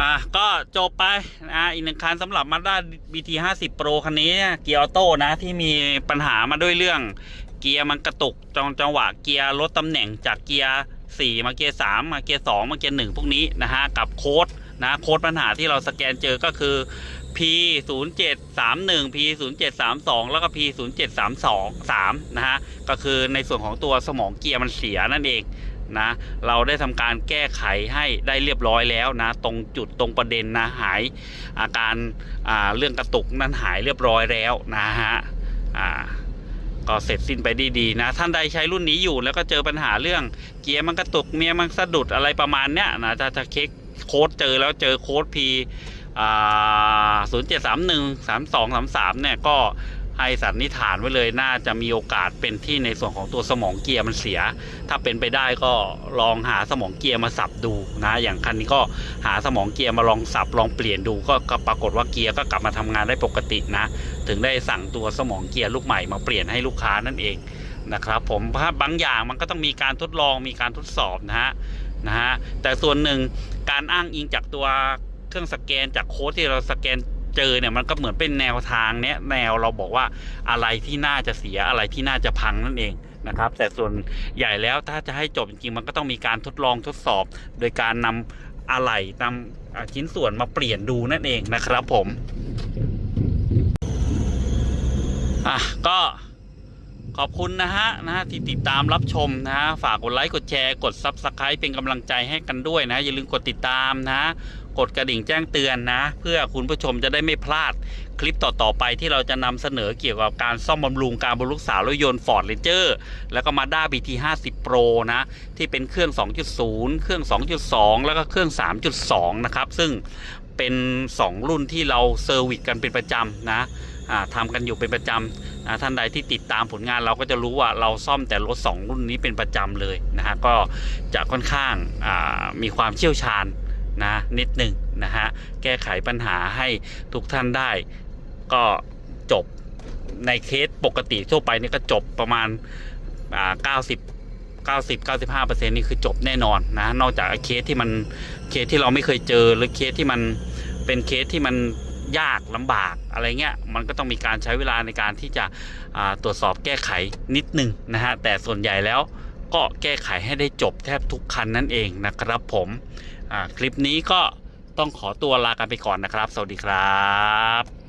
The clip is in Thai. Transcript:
อะก็จบไปนะอีกหนึ่งคันสำหรับ Mazda BT 50 Pro คันนี้เกียร์ออโต้นะที่มีปัญหามาด้วยเรื่องเกียร์มันกระตุกจังจังหวะเกียร์ลดตำแหน่งจากเกียร์ 4 มาเกียร์ 3 มาเกียร์ 2 มาเกียร์ 1 พวกนี้นะฮะ กับโค้ดนะโค้ดปัญหาที่เราสแกนเจอก็คือ P 0 7 3 1 P 0 7 3 2 แล้วก็ P 0 7 3 2 3นะฮะ ก็คือในส่วนของตัวสมองเกียร์มันเสียนั่นเองนะ เราได้ทำการแก้ไขให้ได้เรียบร้อยแล้วนะ ตรงจุดตรงประเด็นนะหายอาการอ่าเรื่องกระตุกนั้นหายเรียบร้อยแล้วนะฮะอ่าก็เสร็จสิ้นไปดีๆนะ ท่านใดใช้รุ่นนี้อยู่แล้วก็เจอปัญหาเรื่องเกียร์มันกระตุกเมียมันสะดุดอะไรประมาณเนี้ยนะถ้าจะเช็คโค้ดเจอแล้วเจอโค้ด P ศูนย์เจ็ดสามหนึ่งสามสองสามสามเนี่ยก็ให้สันนิษฐานไว้เลยน่าจะมีโอกาสเป็นที่ในส่วนของตัวสมองเกียร์มันเสีย ถ้าเป็นไปได้ก็ลองหาสมองเกียร์มาสับดูนะอย่างคันนี้ก็หาสมองเกียร์มาลองสับลองเปลี่ยนดูก็ปรากฏว่าเกียร์ก็กลับมาทำงานได้ปกตินะ ถึงได้สั่งตัวสมองเกียร์ลูกใหม่มาเปลี่ยนให้ลูกค้านั่นเองนะครับผมเพราะบางอย่างมันก็ต้องมีการทดลองมีการทดสอบนะฮะนะฮะแต่ส่วนหนึ่งการอ้างอิงจากตัว เครื่องสแกนจากโค้ดที่เราสแกนเจอเนี่ยมันก็เหมือนเป็นแนวทางเนี้ยแนวเราบอกว่าอะไรที่น่าจะเสียอะไรที่น่าจะพังนั่นเองนะครับ แต่ส่วนใหญ่แล้วถ้าจะให้จบจริงๆ มันก็ต้องมีการทดลองทดสอบ โดยการนำอะไหล่นำอ่าชิ้นส่วนมาเปลี่ยนดูนั่นเองนะครับผมอะก็ขอบคุณนะฮะนะฮะที่ติดตามรับชมนะฮะฝากกดไลค์กดแชร์กด Subscribe เป็นกำลังใจให้กันด้วยนะ อย่าลืมกดติดตามนะ กดกระดิ่งแจ้งเตือนนะ เพื่อคุณผู้ชมจะได้ไม่พลาดคลิปต่อ ๆ ไปที่เราจะนำเสนอเกี่ยวกับการซ่อมบำรุงการบำรุงรักษารถยนต์ Ford Ranger แล้วก็ Mazda BT 50 Pro นะ ที่เป็นเครื่อง 2.0 เครื่อง 2.2 แล้วก็เครื่อง 3.2 นะครับ ซึ่งเป็น 2 รุ่นที่เราเซอร์วิสกันเป็นประจำนะทำกันอยู่เป็นประจำนะท่านใดที่ติดตามผลงานเราก็จะรู้ว่าเราซ่อมแต่รถ 2 รุ่นนี้เป็นประจำเลยนะฮะก็จะค่อนข้างมีความเชี่ยวชาญ นะนิดหนึ่งนะฮะแก้ไขปัญหาให้ทุกท่านได้ก็จบในเคสปกติทั่วไปนี่ก็จบประมาณอ่า90 90 95เปอร์เซ็นต์นี่คือจบแน่นอนนะ นอกจากเคสที่มันเคสที่เราไม่เคยเจอหรือเคสที่มันเป็นเคสที่มันยากลำบากอะไรเงี้ยมันก็ต้องมีการใช้เวลาในการที่จะตรวจสอบแก้ไขนิดหนึ่งนะฮะแต่ส่วนใหญ่แล้ว ก็แก้ไขให้ได้จบแทบทุกคันนั่นเองนะครับผมคลิปนี้ก็ต้องขอตัวลากันไปก่อนนะครับ สวัสดีครับ